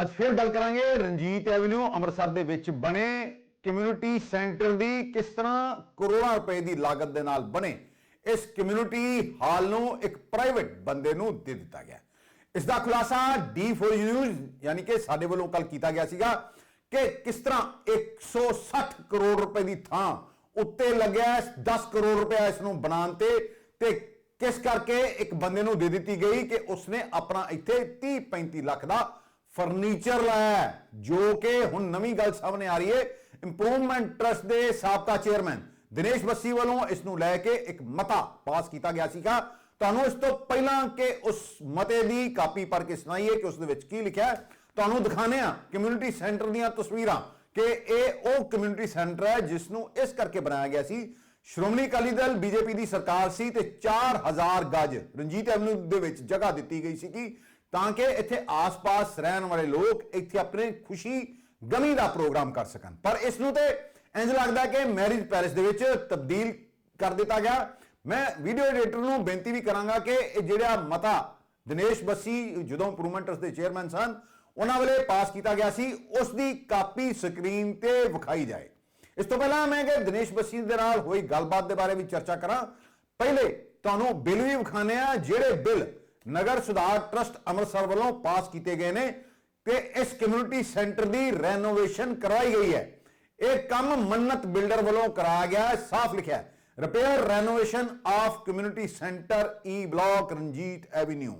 ਅੱਜ ਫਿਰ ਗੱਲ ਕਰਾਂਗੇ ਰਣਜੀਤ ਐਵਨਿਊ ਅੰਮ੍ਰਿਤਸਰ ਦੇ ਵਿੱਚ ਬਣੇ ਕਮਿਊਨਿਟੀ ਸੈਂਟਰ ਦੀ ਕਿਸ ਤਰ੍ਹਾਂ ਕਰੋੜਾਂ ਰੁਪਏ ਦੀ ਲਾਗਤ ਦੇ ਨਾਲ ਬਣੇ। ਇਸ ਕਮਿਊਨਿਟੀ ਹਾਲ ਨੂੰ ਇੱਕ ਪ੍ਰਾਈਵੇਟ ਬੰਦੇ ਨੂੰ ਦੇ ਦਿੱਤਾ ਗਿਆ। ਇਸ ਦਾ ਖੁਲਾਸਾ D4 ਨਿਊਜ਼ ਯਾਨੀ ਕਿ ਸਾਡੇ ਵੱਲੋਂ ਕੱਲ ਕੀਤਾ ਗਿਆ ਸੀਗਾ ਕਿ ਕਿਸ ਤਰ੍ਹਾਂ 160 ਕਰੋੜ ਰੁਪਏ ਦੀ ਥਾਂ ਉੱਤੇ ਲੱਗਿਆ ਹੈ 10 ਕਰੋੜ ਰੁਪਏ ਇਸ ਨੂੰ ਬਣਾਉਣ ਤੇ ਤੇ ਕਿਸ ਕਰਕੇ ਇੱਕ ਬੰਦੇ ਨੂੰ ਦੇ ਦਿੱਤੀ ਗਈ ਕਿ ਉਸਨੇ ਆਪਣਾ ਇੱਥੇ 30 35 ਲੱਖ ਦਾ ਫਰਨੀਚਰ ਲਾਇਆ ਜੋ ਕਿ ਹੁਣ ਨਵੀਂ ਗੱਲ ਸਾਹਮਣੇ ਆ ਰਹੀ ਹੈ। ਇੰਪਰੂਵਮੈਂਟ ਟਰਸਟ ਦੇ ਸਾਬਕਾ ਚੇਅਰਮੈਨ ਦਿਨੇਸ਼ ਬੱਸੀ ਵੱਲੋਂ ਇਸ ਨੂੰ ਲੈ ਕੇ ਇੱਕ ਮਤਾ ਪਾਸ ਕੀਤਾ ਗਿਆ ਸੀਗਾ। ਤੁਹਾਨੂੰ ਇਸ ਤੋਂ ਪਹਿਲਾਂ ਕਿ ਉਸ ਮਤੇ ਦੀ ਕਾਪੀ ਪੜ੍ਹ ਕੇ ਸੁਣਾਈਏ ਕਿ ਉਸ ਦੇ ਵਿੱਚ ਕੀ ਲਿਖਿਆ ਤੁਹਾਨੂੰ ਦਿਖਾਣੇ ਆ ਕਮਿਊਨਿਟੀ ਸੈਂਟਰ ਦੀਆਂ ਤਸਵੀਰਾਂ ਕਿ ਇਹ ਉਹ ਕਮਿਊਨਿਟੀ ਸੈਂਟਰ ਹੈ ਜਿਸ ਨੂੰ ਇਸ ਕਰਕੇ ਬਣਾਇਆ ਗਿਆ ਸੀ। ਸ਼੍ਰੋਮਣੀ ਅਕਾਲੀ ਦਲ, ਬੀਜੇਪੀ ਦੀ ਸਰਕਾਰ ਸੀ ਤੇ 4000 ਗਜ ਰਣਜੀਤ ਐਵਨਿਊ ਦੇ ਵਿੱਚ ਜਗ੍ਹਾ ਦਿੱਤੀ ਗਈ ਸੀ ਤਾਂ ਕਿ ਇੱਥੇ ਆਸ-ਪਾਸ ਰਹਿਣ ਵਾਲੇ ਲੋਕ ਇੱਥੇ ਆਪਣੇ ਖੁਸ਼ੀ ਗਮੀ ਦਾ ਪ੍ਰੋਗਰਾਮ ਕਰ ਸਕਣ। ਪਰ ਇਸ ਨੂੰ ਤੇ ਇੰਜ ਲੱਗਦਾ ਕਿ ਮੈਰਿਜ ਪੈਲੇਸ ਦੇ ਵਿੱਚ ਤਬਦੀਲ ਕਰ ਦਿੱਤਾ ਗਿਆ। ਮੈਂ ਵੀਡੀਓ ਐਡੀਟਰ ਨੂੰ ਬੇਨਤੀ ਵੀ ਕਰਾਂਗਾ ਕਿ ਇਹ ਜਿਹੜਾ ਮਤਾ ਦਿਨੇਸ਼ ਬੱਸੀ, ਜਦੋਂ ਇੰਪਰੂਵਮੈਂਟਸ ਦੇ ਚੇਅਰਮੈਨ ਸਨ, ਉਹਨਾਂ ਵੇਲੇ ਪਾਸ ਕੀਤਾ ਗਿਆ ਸੀ, ਉਸ ਦੀ ਕਾਪੀ ਸਕਰੀਨ ਤੇ ਵਿਖਾਈ ਜਾਏ। ਇਸ ਤੋਂ ਪਹਿਲਾਂ ਮੈਂ ਕਿ ਦਿਨੇਸ਼ ਬੱਸੀ ਦੇ ਨਾਲ ਹੋਈ ਗੱਲਬਾਤ ਦੇ ਬਾਰੇ ਵੀ ਚਰਚਾ ਕਰਾਂ। ਪਹਿਲੇ ਤੁਹਾਨੂੰ ਬਿੱਲ ਵੀ ਵਿਖਾਣੇ ਆ ਜਿਹੜੇ ਬਿੱਲ ਨਗਰ ਸੁਧਾਰ ਟਰਸਟ ਅੰਮ੍ਰਿਤਸਰ ਵੱਲੋਂ ਪਾਸ ਕੀਤੇ ਗਏ ਨੇ ਤੇ ਇਸ ਕਮਿਊਨਿਟੀ ਸੈਂਟਰ ਦੀ ਰੈਨੋਵੇਸ਼ਨ ਕਰਵਾਈ ਗਈ ਹੈ। ਇਹ ਕੰਮ ਮੰਨਤ ਬਿਲਡਰ ਵੱਲੋਂ ਕਰਾਇਆ ਗਿਆ ਹੈ। ਸਾਫ਼ ਲਿਖਿਆ ਹੈ। Repair renovation of community centre E block Ranjit avenue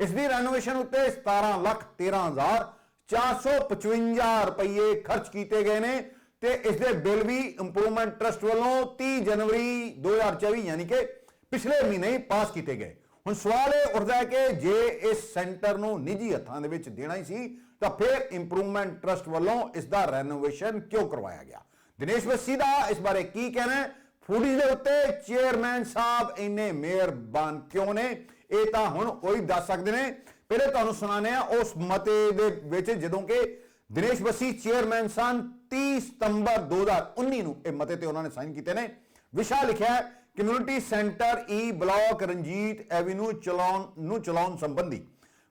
ਇਸ ਦੀ ਰੈਨੋਵੇਸ਼ਨ ਉੱਤੇ 17 ਲੱਖ 13 ਹਜ਼ਾਰ 455 ਰੁਪਏ ਖਰਚ ਕੀਤੇ ਗਏ ਨੇ ਤੇ ਇਸ ਦੇ ਬਿੱਲ ਵੀ ਇੰਪਰੂਵਮੈਂਟ ਟਰਸਟ ਵੱਲੋਂ 30 ਜਨਵਰੀ 2024 ਯਾਨੀ ਕਿ ਪਿਛਲੇ ਮਹੀਨੇ ਹੀ ਪਾਸ ਕੀਤੇ ਗਏ। ਹੁਣ ਸਵਾਲ ਇਹ ਉੱਠਦਾ ਹੈ ਕਿ ਜੇ ਇਸ ਸੈਂਟਰ ਨੂੰ ਨਿੱਜੀ ਹੱਥਾਂ ਦੇ ਵਿੱਚ ਦੇਣਾ ਹੀ ਸੀ, ਤਾਂ ਫਿਰ ਇੰਪਰੂਵਮੈਂਟ ਟਰਸਟ ਵੱਲੋਂ ਇਸ ਦਾ ਰੈਨੋਵੇਸ਼ਨ ਕਿਉਂ ਕਰਵਾਇਆ ਗਿਆ? ਦਿਨੇਸ਼ ਬੱਸੀ ਦਾ ਇਸ ਬਾਰੇ ਕੀ ਕਹਿਣਾ ਹੈ? ਫੂਡੀਜ਼ ਦੇ ਉੱਤੇ ਚੇਅਰਮੈਨ ਸਾਹਿਬ ਇੰਨੇ ਮਿਹਰਬਾਨ ਕਿਉਂ ਨੇ? ਇਹ ਤਾਂ ਹੁਣ ਉਹੀ ਦੱਸ ਸਕਦੇ ਨੇ। ਪਹਿਲੇ ਤੁਹਾਨੂੰ ਸੁਣਾਣੇ ਆ ਉਸ ਮਤੇ ਦੇ ਵਿੱਚ ਜਦੋਂ ਕਿ ਦਿਨੇਸ਼ ਬੱਸੀ ਚੇਅਰਮੈਨ ਸਨ 30 ਸਤੰਬਰ 2019 ਨੂੰ ਇਹ ਮਤੇ ਤੇ ਉਹਨਾਂ ਨੇ ਸਾਈਨ ਕੀਤੇ ਨੇ। ਵਿਸ਼ਾ ਲਿਖਿਆ community centre E block Ranjit avenue ਚਲਾਉਣ ਨੂੰ ਚਲਾਉਣ ਸੰਬੰਧੀ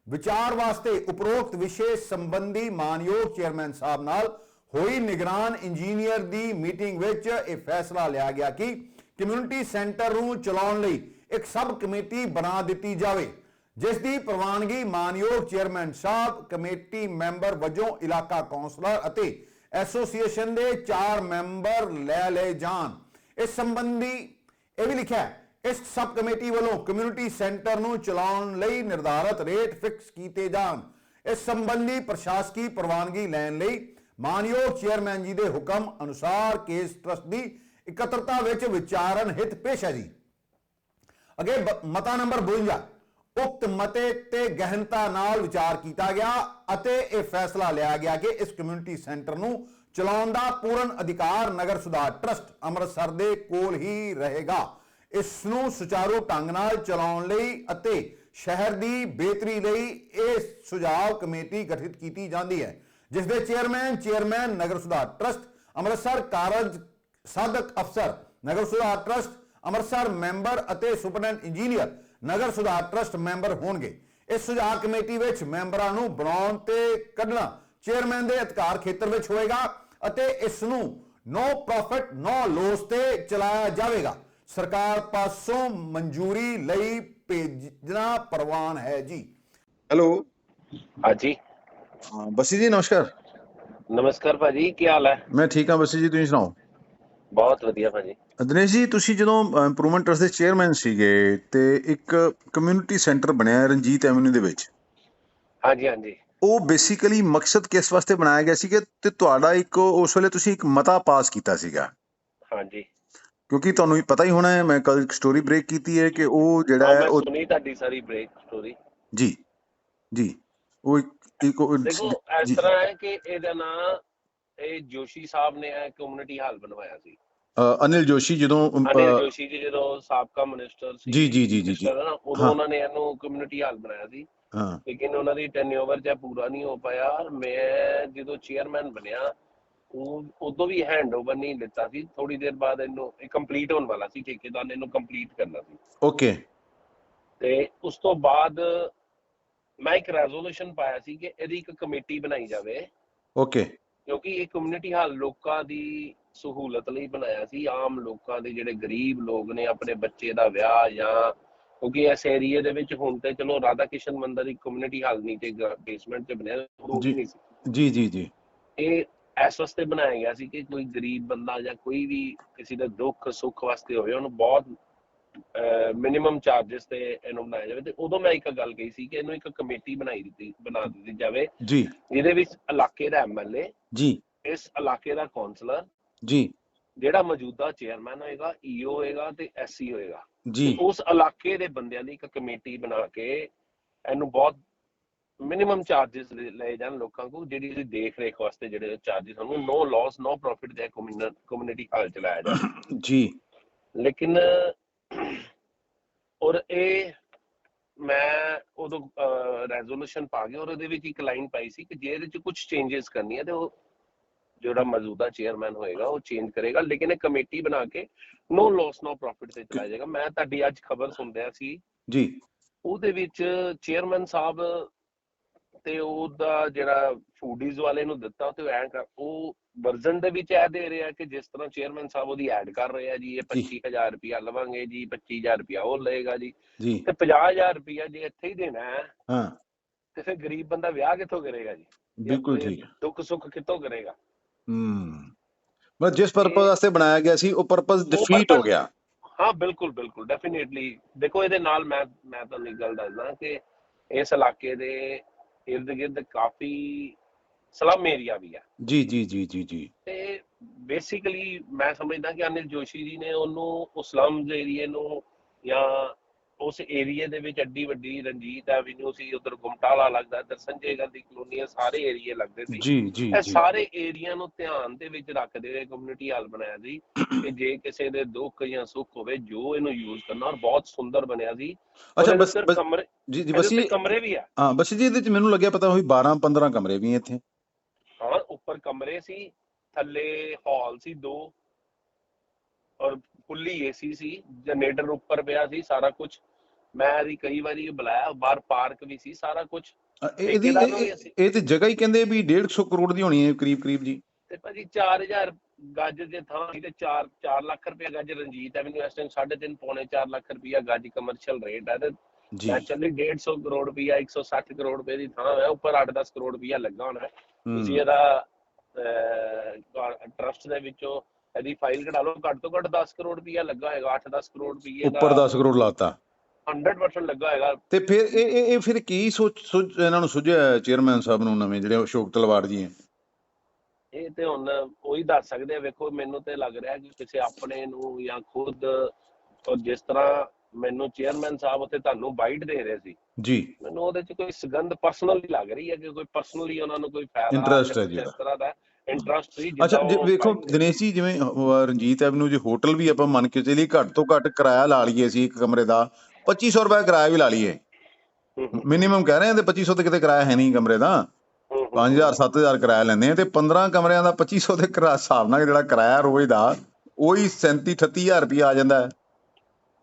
ਵਿਚਾਰ ਵਾਸਤੇ ਉਪਰੋਕਤ ਵਿਸ਼ੇ ਸੰਬੰਧੀ ਮਾਨਯੋਗ ਚੇਅਰਮੈਨ ਸਾਹਿਬ ਨਾਲ ਹੋਈ ਨਿਗਰਾਨ ਇੰਜੀਨੀਅਰ ਦੀ ਮੀਟਿੰਗ ਵਿੱਚ ਇਹ ਫੈਸਲਾ ਲਿਆ ਗਿਆ ਕਿ ਕਮਿਊਨਿਟੀ ਸੈਂਟਰ ਨੂੰ ਚਲਾਉਣ ਲਈ ਇੱਕ ਸਬ ਕਮੇਟੀ ਬਣਾ ਦਿੱਤੀ ਜਾਵੇ, ਜਿਸ ਦੀ ਪ੍ਰਵਾਨਗੀ ਮਾਨਯੋਗ ਚੇਅਰਮੈਨ ਸਾਹਿਬ, ਕਮੇਟੀ ਮੈਂਬਰ ਵਜੋਂ ਇਲਾਕਾ ਕੌਂਸਲਰ ਅਤੇ ਐਸੋਸੀਏਸ਼ਨ ਦੇ 4 ਮੈਂਬਰ ਲੈ ਲਏ ਜਾਣ। ਇਸ ਸੰਬੰਧੀ ਇਹ ਵੀ ਲਿਖਿਆ ਇਸ ਸਬ ਕਮੇਟੀ ਵੱਲੋਂ ਕਮਿਊਨਿਟੀ ਸੈਂਟਰ ਨੂੰ ਚਲਾਉਣ ਲਈ ਨਿਰਧਾਰਤ ਰੇਟ ਫਿਕਸ ਕੀਤੇ ਜਾਣ। ਇਸ ਸੰਬੰਧੀ ਪ੍ਰਸ਼ਾਸਕੀ ਪ੍ਰਵਾਨਗੀ ਲੈਣ ਲਈ ਮਾਨਯੋਗ ਚੇਅਰਮੈਨ ਜੀ ਦੇ ਹੁਕਮ ਅਨੁਸਾਰ ਕੇਸ ਟਰਸਟ ਦੀ ਇਕੱਤਰਤਾ ਵਿੱਚ ਵਿਚਾਰਨ ਹਿਤ ਪੇਸ਼ ਹੈ ਜੀ। ਅਗੇ ਮਤਾ ਨੰਬਰ 52 ਉਕਤ ਮਤੇ ਤੇ ਗਹਿਨਤਾ ਨਾਲ ਵਿਚਾਰ ਕੀਤਾ ਗਿਆ ਅਤੇ ਇਹ ਫੈਸਲਾ ਲਿਆ ਗਿਆ ਕਿ ਇਸ ਕਮਿਊਨਿਟੀ ਸੈਂਟਰ ਨੂੰ ਚਲਾਉਣ ਦਾ ਪੂਰਨ ਅਧਿਕਾਰ ਨਗਰ ਸੁਧਾਰ ਟਰਸਟ ਅੰਮ੍ਰਿਤਸਰ ਦੇ ਕੋਲ ਹੀ ਰਹੇਗਾ। ਇਸ ਨੂੰ ਸੁਚਾਰੂ ਢੰਗ ਨਾਲ ਚਲਾਉਣ ਲਈ ਅਤੇ ਸ਼ਹਿਰ ਦੀ ਬਿਹਤਰੀ ਲਈ ਇਹ ਸੁਝਾਅ ਕਮੇਟੀ ਗਠਿਤ ਕੀਤੀ ਜਾਂਦੀ ਹੈ, ਜਿਸ ਦੇ ਚੇਅਰਮੈਨ ਚੇਅਰਮੈਨ ਨਗਰ ਸੁਧਾਰ ਟਰਸਟ ਅੰਮ੍ਰਿਤਸਰ ਕਾਰਜ ਸਾਧਕ ਅਫਸਰ ਨਗਰ ਸੁਧਾਰ ਟਰਸਟ ਅੰਮ੍ਰਿਤਸਰ ਮੈਂਬਰ ਅਤੇ ਸੁਪਰਡੈਂਟ ਇੰਜੀਨੀਅਰ ਨਗਰ ਸੁਧਾਰ ਟਰਸਟ ਮੈਂਬਰ ਹੋਣਗੇ। ਇਸ ਸੁਝਾਅ ਕਮੇਟੀ ਵਿੱਚ ਮੈਂਬਰਾਂ ਨੂੰ ਬਣਾਉਣ ਤੇ ਕੱਢਣਾ ਚੇਅਰਮੈਨ ਦੇ ਅਧਿਕਾਰ ਖੇਤਰ ਵਿੱਚ ਹੋਏਗਾ। ਅਤੇ ਇਸ ਨੂੰ ਨੋ ਪ੍ਰੋਫਿਟ ਨੋ ਲੋਸ ਤੇ ਚਲਾਇਆ ਜਾਵੇਗਾ। ਸਰਕਾਰ ਪਾਸੋਂ ਮਨਜ਼ੂਰੀ ਲਈ ਭੇਜਣਾ ਪ੍ਰਵਾਨ ਹੈ ਜੀ। ਹੈਲੋ। ਹਾਂਜੀ। ਬਸੀ ਜੀ ਨਮਸਕਾਰ। ਨਮਸਕਾਰ ਭਾਜੀ ਕੀ ਹਾਲ ਹੈ? ਮੈਂ ਠੀਕ ਹਾਂ ਬਸੀ ਜੀ ਤੁਸੀਂ ਸੁਣਾਓ? ਬਹੁਤ ਵਧੀਆ ਭਾਜੀ। ਦਿਨੇਸ਼ ਜੀ ਤੁਸੀਂ ਜਦੋਂ ਇੰਪਰੂਵਮੈਂਟ ਟਰਸਟ ਦੇ ਚੇਅਰਮੈਨ ਸੀਗੇ ਤੇ ਇੱਕ ਕਮਿਊਨਿਟੀ ਸੈਂਟਰ ਬਣਿਆ ਰਣਜੀਤ ਐਵਨਿਊ ਦੇ ਵਿੱਚ। ਹਾਂਜੀ ਹਾਂਜੀ। ਉਹ ਬੇਸਿਕਲੀ ਮਕਸਦ ਕਿਸ ਵਾਸਤੇ ਬਣਾਇਆ ਗਿਆ ਸੀ ਕਿ ਤੇ ਤੁਹਾਡਾ ਇੱਕ ਉਸ ਵੇਲੇ ਤੁਸੀਂ ਇੱਕ ਮਤਾ ਪਾਸ ਕੀਤਾ ਸੀਗਾ। ਹਾਂਜੀ। ਕਿਉਂਕਿ ਤੁਹਾਨੂੰ ਵੀ ਪਤਾ ਹੀ ਹੋਣਾ ਹੈ ਮੈਂ ਕੱਲ ਇੱਕ ਸਟੋਰੀ ਬ੍ਰੇਕ ਕੀਤੀ ਹੈ ਕਿ ਉਹ ਜਿਹੜਾ ਹਾਂ, ਉਹ ਸੁਣੀ ਤੁਹਾਡੀ ਸਾਰੀ ਬ੍ਰੇਕ ਸਟੋਰੀ ਜੀ ਜੀ ਉਹ ਇੱਕ ਦੇਖੋ। ਇਸ ਤਰ੍ਹਾਂ ਹੈ ਕਿ ਇਹਦਾ ਨਾਂ ਇਹ ਜੋਸ਼ੀ ਸਾਹਿਬ ਨੇ ਇਹ ਕਮਿਊਨਿਟੀ ਹਾਲ ਬਣਵਾਇਆ ਸੀ। ਅ, ਅਨਿਲ ਜੋਸ਼ੀ ਜਦੋਂ ਅਨਿਲ ਜੋਸ਼ੀ ਜੀ ਜਦੋਂ ਸਾਬਕਾ ਮਿਨਿਸਟਰ ਸੀ ਜੀ, ਜੀ, ਜੀ, ਜੀ, ਉਦੋਂ। ਉਹਨਾਂ ਨੇ ਇਹਨੂੰ ਕਮਿਊਨਿਟੀ ਹਾਲ ਬਣਾਇਆ ਸੀ। ਹਾਂ। ਲੇਕਿਨ ਉਹਨਾਂ ਦੀ ਟੈਨਿਓਵਰ ਜਾਂ ਪੂਰਾ ਨਹੀਂ ਹੋ ਪਾਇਆ। ਮੈਂ ਜਦੋਂ ਚੇਅਰਮੈਨ ਬਣਿਆ ਉਹ ਉਦੋਂ ਵੀ ਹੈਂਡਓਵਰ ਨਹੀਂ ਦਿੱਤਾ ਸੀ। ਥੋੜੀ ਦੇਰ ਬਾਅਦ ਇਹਨੂੰ ਇਹ ਕੰਪਲੀਟ ਹੋਣ ਵਾਲਾ ਸੀ ਠੇਕੇਦਾਰ ਨੇ ਇਹਨੂੰ ਕੰਪਲੀਟ ਕਰਨਾ ਸੀ। ਓਕੇ ਤੇ ਉਸ ਤੋਂ ਬਾਅਦ ਮੈਂ ਇੱਕ ਰੈਜ਼ੋਲੂਸ਼ਨ ਪਾਇਆ ਸੀ ਕਿ ਇਹਦੀ ਇੱਕ ਕਮੇਟੀ ਬਣਾਈ ਜਾਵੇ। ਓਕੇ ਕਿਉਂਕਿ ਇਹ ਕਮਿਊਨਿਟੀ ਹਾਲ ਲੋਕਾਂ ਦੀ ਸਹੂਲਤ ਲਈ ਬਣਾਇਆ ਸੀ। ਆਮ ਲੋਕਾਂ ਦੇ ਜਿਹੜੇ ਗਰੀਬ ਲੋਕ ਨੇ ਆਪਣੇ ਬੱਚੇ ਦਾ ਵਿਆਹ ਜਾਂ ਕਿਉਂਕਿ ਇਸ ਏਰੀਏ ਦੇ ਵਿੱਚ ਹੁਣ ਤੇ ਚਲੋ ਰਾਧਾ ਕਿਸ਼ਨ ਮੰਦਿਰ ਇੱਕ ਕਮਿਊਨਿਟੀ ਹਾਲ ਨੀਚੇ ਬੇਸਮੈਂਟ 'ਚ ਬਣਿਆ ਉਹ ਨਹੀਂ ਸੀ। ਜੀ ਜੀ ਜੀ। ਇਹ ਇਸ ਵਾਸਤੇ ਬਣਾਇਆ ਗਿਆ ਸੀ ਕਿ ਕੋਈ ਗਰੀਬ ਬੰਦਾ ਜਾਂ ਕੋਈ ਵੀ ਕਿਸੇ ਦਾ ਦੁੱਖ ਸੁੱਖ ਵਾਸਤੇ ਹੋਵੇ ਉਹਨੂੰ ਬਹੁਤ ਮਿਨੀਮਮ ਚਾਰजेस ਤੇ ਇਹਨੂੰ ਬਣਾਇਆ ਜਾਵੇ। ਤੇ ਉਦੋਂ ਮੈਂ ਇੱਕ ਗੱਲ ਕਹੀ ਸੀ ਕਿ ਇਹਨੂੰ ਇੱਕ ਕਮੇਟੀ ਬਣਾਈ ਦਿੱਤੀ ਬਣਾ ਦਿੱਤੀ ਜਾਵੇ। ਜੀ। ਜਿਹਦੇ ਵਿੱਚ ਇਲਾਕੇ ਦਾ ਐਮਐਲਏ ਜੀ। ਇਸ ਇਲਾਕੇ ਦਾ ਕਾਉਂਸਲਰ ਜੀ। ਜਿਹੜਾ ਮੌਜੂਦਾ ਚੇਅਰਮੈਨ ਹੋਏਗਾ ਈਓ ਹੋਏਗਾ ਤੇ ਐਸਸੀ ਹੋਏਗਾ। ਜੀ। ਉਸ ਇਲਾਕੇ ਦੇ ਬੰਦਿਆਂ ਦੀ ਇੱਕ ਕਮੇਟੀ ਬਣਾ ਕੇ ਇਹਨੂੰ ਬਹੁਤ ਮਿਨੀਮਮ ਚਾਰजेस ਲਏ ਜਾਣ ਲੋਕਾਂ ਕੋ ਜਿਹੜੀ ਦੀ ਦੇਖ ਰੇਖ ਵਾਸਤੇ ਜਿਹੜੇ ਚਾਰजेस ਹੋਣ ਨੋ ਲਾਸ ਨੋ ਪ੍ਰੋਫਿਟ ਦੇ ਕਮਿਊਨਿਟੀ ਹਾਲ ਚਲਾਇਆ ਜਾਵੇ। ਜੀ। ਲੇਕਿਨ ਔਰ ਇਹ ਮੈਂ ਉਦੋਂ ਰੈਜ਼ੋਲੂਸ਼ਨ ਪਾ ਗਿਆ ਔਰ ਉਹਦੇ ਵਿੱਚ ਇੱਕ ਲਾਈਨ ਪਾਈ ਸੀ ਕਿ ਜੇ ਇਹਦੇ ਵਿੱਚ ਕੁਝ ਚੇਂजेस ਕਰਨੀ ਹੈ ਤੇ ਉਹ ਜਿਹੜਾ ਮੌਜੂਦਾ ਚੇਅਰਮੈਨ ਹੋਏਗਾ ਉਹ ਚੇਂਜ ਕਰੇਗਾ ਲੇਕਿਨ ਇਹ ਕਮੇਟੀ ਬਣਾ ਕੇ ਨੋ ਲਾਸ ਨੋ ਪ੍ਰੋਫਿਟ ਤੇ ਚਲਾਇਆ ਜਾਏਗਾ ਮੈਂ ਤੁਹਾਡੀ ਅੱਜ ਖਬਰ ਸੁਣ ਰਿਹਾ ਸੀ ਜੀ ਉਹਦੇ ਵਿੱਚ ਚੇਅਰਮੈਨ ਸਾਹਿਬ ਤੇ ਉਹਦਾ ਜਿਹੜਾ ਫੂਡੀਜ਼ ਵਾਲੇ ਨੂੰ ਦਿੱਤਾ ਤੇ ਐਂ ਕਰ ਉਹ ਵਰਜ਼ਨ ਦੇ ਵਿੱਚ ਇਹ ਦੇ ਰਿਹਾ ਕਿ ਜਿਸ ਤਰ੍ਹਾਂ ਚੇਅਰਮੈਨ ਸਾਹਿਬ ਉਹਦੀ ਐਡ ਕਰ ਰਹੇ ਆ ਜੀ ਇਹ ਜੀ। 25000 ਰੁਪਇਆ ਲਵਾਂਗੇ ਜੀ 25000 ਰੁਪਇਆ ਉਹ ਲਏਗਾ ਜੀ ਤੇ 50000 ਰੁਪਇਆ ਜੇ ਇੱਥੇ ਹੀ ਦੇਣਾ ਹੈ ਹਾਂ ਤੇ ਫਿਰ ਗਰੀਬ ਬੰਦਾ ਵਿਆਹ ਕਿੱਥੋਂ ਕਰੇਗਾ ਜੀ ਬਿਲਕੁਲ ਠੀਕ ਹੈ ਦੁੱਖ ਸੁੱਖ ਕਿੱਥੋਂ ਕਰੇਗਾ ਹੂੰ। ਮਤਲਬ ਜਿਸ ਪਰਪਸ ਵਾਸਤੇ ਬਣਾਇਆ ਗਿਆ ਸੀ ਉਹ ਪਰਪਸ ਡਿਫੀਟ ਹੋ ਗਿਆ। ਹਾਂ ਬਿਲਕੁਲ ਬਿਲਕੁਲ ਡੈਫੀਨਿਟਲੀ ਦੇਖੋ ਇਹਦੇ ਨਾਲ ਮੈਂ ਮੈਂ ਤੁਹਾਨੂੰ ਇੱਕ ਗੱਲ ਦੱਸਦਾ ਕਿ ਇਸ ਇਲਾਕੇ ਦੇ ਇਰਦ ਗਿਰਦ ਕਾਫੀ ਸਲਮ ਏਰੀਆ ਵੀ ਆ। ਜੀ ਜੀ ਜੀ ਜੀ ਜੀ। ਤੇ ਬੇਸਿਕਲੀ ਮੈਂ ਸਮਝਦਾ ਕਿ ਅਨਿਲ ਜੋਸ਼ੀ ਜੀ ਨੇ ਉਹਨੂੰ ਉਸ ਸਲਮਜ਼ ਏਰੀਏ ਨੂੰ ਜਾਂ ਉਸ ਏਰੀਏ ਦੇ ਵਿੱਚ ਐਡੀ ਵੱਡੀ ਰਣਜੀਤ ਐਵਨਿਊ ਸੀ ਉਧਰ ਗੁਮਟਾਲਾ ਲੱਗਦਾ ਇੱਧਰ ਸੰਜੇ ਗਾਂਧੀ ਕਲੋਨੀ ਇਹ ਸਾਰੇ ਏਰੀਏ ਲੱਗਦੇ ਸੀ। ਜੀ ਜੀ ਇਹ ਸਾਰੇ ਏਰੀਆ ਨੂੰ ਧਿਆਨ ਦੇ ਵਿੱਚ ਰੱਖਦੇ ਹੋਏ ਕਮਿਊਨਿਟੀ ਹਾਲ ਬਣਾਇਆ ਸੀ ਕਿ ਜੇ ਕਿਸੇ ਦੇ ਦੁੱਖ ਜਾਂ ਸੁੱਖ ਹੋਵੇ ਜੋ ਇਹਨੂੰ ਯੂਜ਼ ਕਰਨਾ ਔਰ ਬਹੁਤ ਸੁੰਦਰ ਬਣਿਆ ਸੀ। ਅੱਛਾ ਬਸ ਜੀ ਜੀ ਬਸ ਕਮਰੇ ਵੀ ਆ। ਹਾਂ ਬਸ ਜੀ ਇਹਦੇ ਚ ਮੈਨੂੰ ਲੱਗਿਆ ਪਤਾ ਹੋਈ 12 15 ਕਮਰੇ ਵੀ ਇੱਥੇ। ਹਾਂ ਉੱਪਰ ਕਮਰੇ ਸੀ ਥੱਲੇ ਹਾਲ ਸੀ ਦੋ ਔਰ ਫੁੱਲੀ ਏਸੀ ਸੀ ਜਨਰੇਟਰ ਉੱਪਰ ਪਿਆ ਸੀ ਸਾਰਾ ਕੁਝ ਮੈਂ ਇਹਦੀ ਕਈ ਵਾਰੀ ਬੁਲਾਇਆ ਬਾਹਰ ਪਾਰਕ ਵੀ ਸੀ ਸਾਰਾ ਕੁਝ ਇਹ- ਇਹਦੀ ਤੇ ਜਗ੍ਹਾ ਹੀ ਕਹਿੰਦੇ ਵੀ 150 ਕਰੋੜ ਦੀ ਹੋਣੀ ਹੈ ਕਰੀਬ ਕਰੀਬ ਜੀ। ਤੇ ਭਾਜੀ 4000 ਗੱਜ ਦੇ ਥਾਂ ਤੇ 4 4 ਲੱਖ ਰੁਪਏ ਗੱਜ ਰਣਜੀਤ ਐਵਨਿਊ ਇਸ ਟਾਈਮ 3.5 ਪੌਣੇ 4 ਲੱਖ ਰੁਪਇਆ ਗੱਜ ਕਮਰਸ਼ੀਅਲ ਰੇਟ ਹੈ ਤੇ ਜੀ। ਐਕਚੁਅਲੀ 150 ਕਰੋੜ ਰੁਪਇਆ 160 ਕਰੋੜ ਰੁਪਏ ਦੀ ਥਾਂ ਹੈ ਉੱਪਰ 8-10 ਕਰੋੜ ਰੁਪਇਆ ਲੱਗਾ ਹੋਣਾ। ਤੁਸੀਂ ਇਹਦਾ ਟਰਸਟ ਦੇ ਵਿੱਚੋਂ ਇਹਦੀ ਫਾਈਲ ਕਢਾ ਲਓ। ਘੱਟ ਤੋਂ ਘੱਟ 10 ਕਰੋੜ ਰੁਪਇਆ ਲੱਗਾ ਹੋਏਗਾ 8-10 ਕਰੋੜ ਰੁਪਏ ਉੱਪਰ 10 ਕਰੋੜ ਲਾਤਾ। 100% ਲੱਗਾ ਹੋਏਗਾ। ਤੇ ਫਿਰ ਇਹ ਇਹ ਫਿਰ ਕੀ ਸੋਚ ਇਹਨਾਂ ਨੂੰ ਸੁਝਿਆ ਚੇਅਰਮੈਨ ਸਾਹਿਬ ਨੂੰ ਨਵੇਂ ਜਿਹੜੇ ਅਸ਼ੋਕ ਤਲਵਾੜ ਜੀ ਹੈ? ਇਹ ਤੇ ਹੁਣ ਉਹੀ ਦੱਸ ਸਕਦੇ ਆ। ਵੇਖੋ ਮੈਨੂੰ ਤੇ ਲੱਗ ਰਿਹਾ ਕਿ ਕਿਸੇ ਆਪਣੇ ਨੂੰ ਜਾਂ ਖੁਦ ਜਿਸ ਤਰ੍ਹਾਂ ਮੈਨੂੰ ਚੇਅਰਮੈਨ ਸਾਹਿਬ ਉੱਥੇ ਤੁਹਾਨੂੰ ਬਾਈਟ ਦੇ ਰਹੇ ਸੀ। ਜੀ। ਮੈਨੂੰ ਉਹਦੇ ਚ ਕੋਈ ਸੁਗੰਧ ਪਰਸਨਲੀ ਲੱਗ ਰਹੀ ਹੈ ਕਿ ਕੋਈ ਪਰਸਨਲੀ ਉਹਨਾਂ ਨੂੰ ਕੋਈ ਫਾਇਦਾ Interest ਹੈ ਜਾਂ। ਇਸ ਤਰ੍ਹਾਂ ਦਾ। ਇੰਟਰਸਟ ਸੀ ਅੱਛਾ ਵੇਖੋ ਦਿਨੇਸ਼ ਜੀ ਜਿਵੇਂ ਰਣਜੀਤ ਐਵਨਿਊ ਜੇ ਹੋਟਲ ਵੀ ਆਪਾਂ ਮੰਨ ਕੇ ਚੱਲੀਏ ਘੱਟ ਤੋਂ ਘੱਟ ਕਿਰਾਇਆ ਲਾ ਲਈਏ ਸੀ ਇੱਕ ਕਮਰੇ ਦਾ 2500 ਰੁਪਏ ਕਿਰਾਇਆ ਵੀ ਲਾ ਲਈਏ। ਮਿਨੀਮਮ ਕਹਿ ਰਹੇ ਆ ਤੇ 2500 ਤੇ ਕਿਤੇ ਕਿਰਾਇਆ ਹੈ ਨਹੀਂ ਕਮਰੇ ਦਾ। ਹੂੰ, ਹੂੰ। 5000 7000 ਕਿਰਾਇਆ ਲੈਂਦੇ ਆ ਤੇ 15 ਕਮਰਿਆਂ ਦਾ 2500 ਦੇ ਕਿਰਾਇਆ ਹਿਸਾਬ ਨਾਲ ਜਿਹੜਾ ਕਿਰਾਇਆ ਰੋਜ਼ ਦਾ ਉਹੀ 37 38000 ਰੁਪਏ ਆ ਜਾਂਦਾ। ਹੈ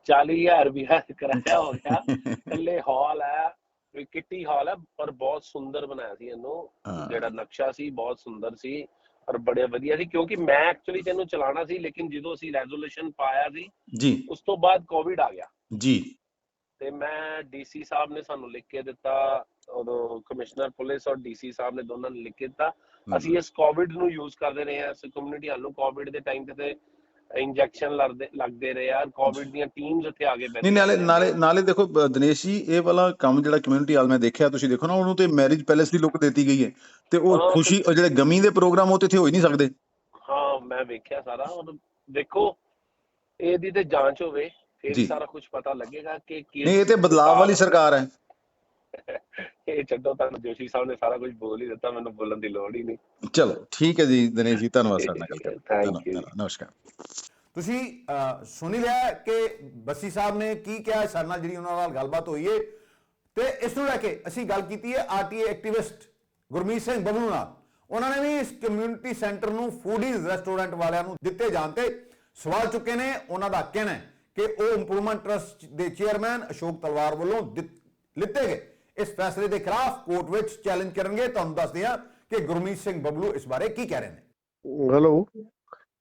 40000 ਰੁਪਇਆ ਕਿਰਾਇਆ ਹੋ ਗਿਆ। ਥੱਲੇ ਹਾਲ ਵੀ ਕਿੱਟੀ ਹਾਲ ਹੈ ਪਰ ਬਹੁਤ ਸੁੰਦਰ ਬਣਾਇਆ ਸੀ ਇਹਨੂੰ। ਜਿਹੜਾ ਨਕਸ਼ਾ ਸੀ ਬਹੁਤ ਸੁੰਦਰ ਸੀ ਔਰ ਬੜੇ ਵਧੀਆ ਸੀ ਕਿਉਂਕਿ ਮੈਂ ਐਕਚੁਅਲੀ ਤੈਨੂੰ ਚਲਾਣਾ ਸੀ ਲੇਕਿਨ ਜਦੋਂ ਅਸੀਂ ਰੈਜ਼ੋਲੂਸ਼ਨ ਪਾਇਆ ਸੀ ਜੀ। ਉਸ ਤੋਂ ਬਾਅਦ ਕੋਵਿਡ ਆ ਗਿਆ। ਜੀ। ਤੇ ਮੈਂ ਡੀਸੀ ਸਾਹਿਬ ਨੇ ਸਾਨੂੰ ਲਿਖ ਕੇ ਦਿੱਤਾ ਉਦੋਂ ਕਮਿਸ਼ਨਰ ਪੁਲਿਸ ਔਰ ਡੀਸੀ ਸਾਹਿਬ ਨੇ ਦੋਨਾਂ ਨੇ ਲਿਖ ਕੇ ਦਿੱਤਾ। ਅਸੀਂ ਇਸ ਕੋਵਿਡ ਨੂੰ ਯੂਜ਼ ਕਰਦੇ ਰਹੇ ਹਾਂ ਇਸ ਕਮਿਊਨਿਟੀ ਹਾਲ ਨੂੰ ਕੋਵਿਡ ਦੇ ਟਾਈਮ ਤੇ ਤੇ ਇੰਜੈਕਸ਼ਨ ਲੱਗਦੇ ਲੱਗਦੇ ਰਹੇ ਆ ਕੋਵਿਡ ਦੀਆਂ ਟੀਮਸ ਉੱਥੇ ਆ ਕੇ ਬੈਠੇ ਨਹੀਂ ਨਾਲੇ ਨਾਲੇ ਨਾਲੇ ਦੇਖੋ ਦਿਨੇਸ਼ ਜੀ ਇਹ ਵਾਲਾ ਕੰਮ ਜਿਹੜਾ ਕਮਿਊਨਿਟੀ ਹਾਲ ਮੈਂ ਦੇਖਿਆ ਤੁਸੀਂ ਦੇਖੋ ਨਾ ਉਹਨੂੰ ਤੇ ਮੈਰਿਜ ਪੈਲੇਸ ਦੀ ਲੁੱਕ ਦਿੱਤੀ ਗਈ ਹੈ। ਤੇ ਉਹ ਖੁਸ਼ੀ ਉਹ ਜਿਹੜੇ ਗਮੀ ਦੇ ਪ੍ਰੋਗਰਾਮ ਉਹ ਤੇ ਇੱਥੇ ਹੋ ਹੀ ਨਹੀਂ ਸਕਦੇ। ਹਾਂ ਮੈਂ ਵੇਖਿਆ ਸਾਰਾ ਔਰ ਦੇਖੋ ਇਹਦੀ ਤੇ ਜਾਂਚ ਹੋਵੇ ਫਿਰ। ਸਾਰਾ ਕੁਝ ਪਤਾ ਲੱਗੇਗਾ ਕਿ ਨਹੀਂ ਇਹ ਤੇ ਬਦਲਾਅ ਵਾਲੀ ਸਰਕਾਰ ਹੈ। ਇਹ ਛੱਡੋ ਤੁਹਾਨੂੰ ਜੋਸ਼ੀ ਸਾਹਿਬ ਨੇ ਸਾਰਾ ਕੁਝ ਬੋਲ ਹੀ ਦਿੱਤਾ ਮੈਨੂੰ ਬੋਲਣ ਦੀ ਲੋੜ ਹੀ ਨਹੀਂ। ਚਲੋ ਠੀਕ ਹੈ ਜੀ ਦਿਨੇਸ਼ ਜੀ ਧੰਨਵਾਦ ਸਾਡੇ ਨਾਲ ਗੱਲ. ਧੰਨਵਾਦ, ਨਮਸਕਾਰ। ਤੁਸੀਂ ਸੁਣ ਹੀ ਲਿਆ ਕਿ ਬੱਸੀ ਸਾਹਿਬ ਨੇ ਕੀ ਕਿਹਾ ਸਾਡੇ ਨਾਲ ਜਿਹੜੀ ਉਹਨਾਂ ਨਾਲ ਗੱਲਬਾਤ ਹੋਈ ਏ। ਤੇ ਇਸ ਨੂੰ ਲੈ ਕੇ ਅਸੀਂ ਗੱਲ ਕੀਤੀ ਹੈ ਆਰਟੀਏ ਐਕਟਿਵਿਸਟ ਗੁਰਮੀਤ ਸਿੰਘ ਬੱਬਲੂ ਨਾਲ। ਉਹਨਾਂ ਨੇ ਵੀ ਇਸ ਕਮਿਊਨਿਟੀ ਸੈਂਟਰ ਨੂੰ ਫੂਡੀਜ਼ ਰੈਸਟੋਰੈਂਟ ਵਾਲਿਆਂ ਨੂੰ ਦਿੱਤੇ ਜਾਣ ਤੇ ਸਵਾਲ ਚੁੱਕੇ ਨੇ ਉਹਨਾਂ ਦਾ ਕਹਿਣਾ ਹੈ ਕਿ ਉਹ ਇੰਪਰੂਵਮੈਂਟ ਟਰਸਟ ਦੇ ਚੇਅਰਮੈਨ ਅਸ਼ੋਕ ਤਲਵਾਰ ਵੱਲੋਂ ਦਿੱਤ- ਲਿੱਤੇ ਗਏ। ਇਸ ਫੈਸਲੇ ਦੇ ਖਿਲਾਫ ਕੋਰਟ ਵਿੱਚ ਚੈਲੰਜ ਕਰਨਗੇ। ਤੁਹਾਨੂੰ ਦੱਸਦੇ ਹਾਂ ਕਿ ਗੁਰਮੀਤ ਸਿੰਘ ਬੱਬਲੂ ਇਸ ਬਾਰੇ ਕੀ ਕਹਿ ਰਹੇ ਨੇ। ਹੈਲੋ